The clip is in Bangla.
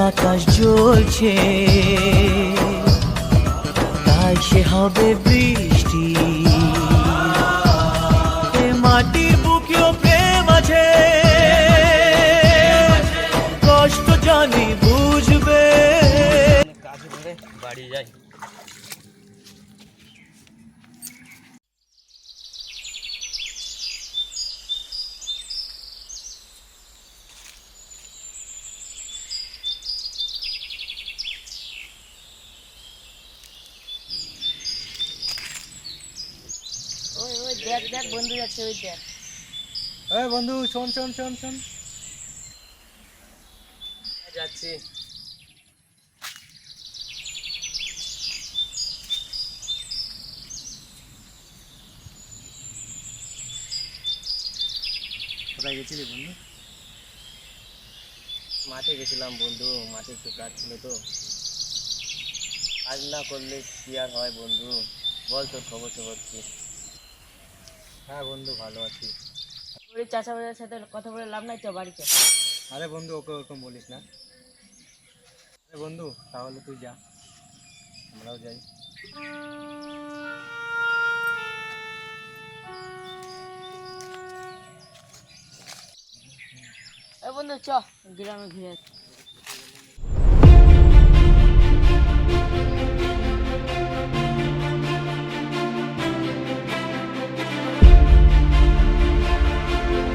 আকাশ জ্বলছে। তাই সে হবে বৃষ্টি। মাটির বুকেও প্রেম আছে। কষ্ট জানি বুঝবে। বাড়ি যাই। দেখ দেখ বন্ধু যাচ্ছে ওই দেখ। এই বন্ধু শোন শোন শোন শোন। যাচ্ছি। কোথায় গেছিলি বন্ধু? মাঠে গেছিলাম বন্ধু মাঠে একটু কাজ ছিল তো। কাজ না করলে কি আর হয় বন্ধু? বল তোর খবর খবর কি? হ্যাঁ বন্ধু ভালো আছি। ওই চাচা বাজার সাথে কথা বলে লাভ নাই তো বাড়িতে? আরে বন্ধু ওকে ওরকম বলিস না। আরে বন্ধু তাহলে তুই যা। আমরাও যাই। এ বন্ধু চ গ্রামে ঘুরে আসি।